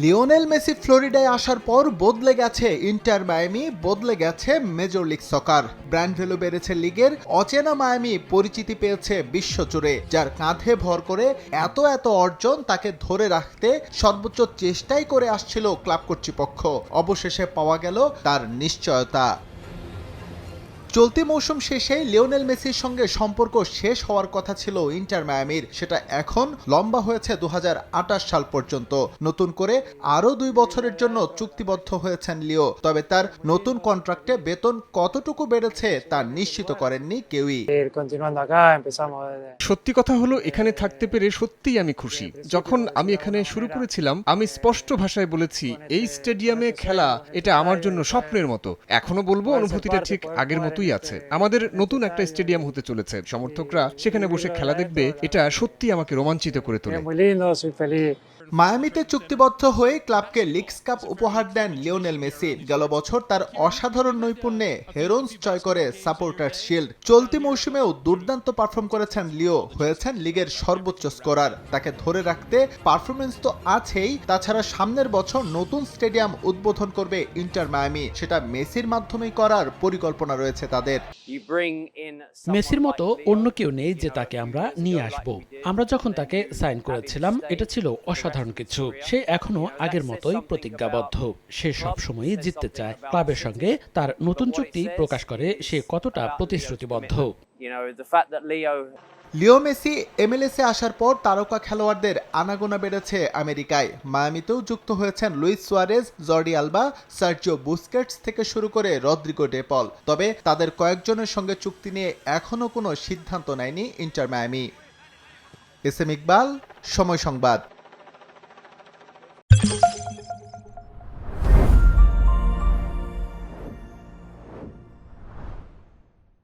Lionel Messi ফ্লোরিডায় আসার পর বদলে গেছে ইন্টার মায়ামি, বদলে গেছে Major League Soccer. Brand value বেড়েছে লিগের, অচেনা মায়ামি পরিচিতি পেয়েছে বিশ্বজুড়ে, যার কাঁধে ভর করে এত এত অর্জন তাকে ধরে রাখতে সর্বোচ্চ চেষ্টাই করে আসছিল ক্লাব কর্তৃপক্ষ। অবশেষে পাওয়া গেল তার নিশ্চয়তা। চলতি মৌসুম শেষে লিওনেল মেসির সঙ্গে সম্পর্ক শেষ হওয়ার কথা ছিল ইন্টার মায়ামির। সেটা এখন লম্বা হয়েছে দু সাল পর্যন্ত। নতুন করে আরও দুই বছরের জন্য চুক্তিবদ্ধ হয়েছেন লিও তবে তার নতুন কন্ট্রাক্টে বেতন কতটুকু বেড়েছে তা নিশ্চিত করেননি কেউই. সত্যি কথা হলো এখানে থাকতে পেরে সত্যিই আমি খুশি। যখন আমি এখানে শুরু করেছিলাম আমি স্পষ্ট ভাষায় বলেছি এই স্টেডিয়ামে খেলা এটা আমার জন্য স্বপ্নের মতো। এখনও বলব অনুভূতিটা ঠিক আগের মতোই আছে। আমাদের নতুন একটা স্টেডিয়াম হতে চলেছে। সমর্থকরা সেখানে বসে খেলা দেখবে। এটা সত্যি আমাকে রোমাঞ্চিত করে তোলে। মায়ামিতে চুক্তিবদ্ধ হয়ে ক্লাবকে লিগস কাপ উপহার দেন লিওনেল মেসি। গেল বছর তার অসাধারণ নৈপুণ্যে হেরোন্স জয় করে সাপোর্টার শিল্ড। চলতি মৌসুমেও দুর্দান্ত পারফর্ম করেছেন লিও। হয়েছেন লিগের সর্বোচ্চ স্কোরার। তাকে ধরে রাখতে পারফরমেন্স তো আছেই। তাছাড়া সামনের বছর নতুন স্টেডিয়াম উদ্বোধন করবে ইন্টার মায়ামি। সেটা মেসির মাধ্যমেই করার পরিকল্পনা রয়েছে তাদের। মেসির মতো অন্য কেউ নেই যে তাকে আমরা নিয়ে আসব। আমরা যখন তাকে সাইন করেছিলাম এটা ছিল অসাধারণ কিছু। সে এখনও আগের মতোই প্রতিজ্ঞাবদ্ধ। সে সবসময়ই জিততে চায়। ক্লাবের সঙ্গে তার নতুন চুক্তি প্রকাশ করে সে কতটা প্রতিশ্রুতিবদ্ধ। লিও মেসি এমএলএসে আসার পর তারকা খেলোয়াড়দের আনাগোনা বেড়েছে আমেরিকায়। মায়ামিতেও যুক্ত হয়েছেন Luis Suarez, Jordi Alba, Sergio Busquets থেকে শুরু করে রদ্রিগো ডেপল তবে তাদের কয়েকজনের সঙ্গে চুক্তি নিয়ে এখনও কোনো সিদ্ধান্ত নেয়নি Inter Miami. S M Iqbal, Somoy Sangbad.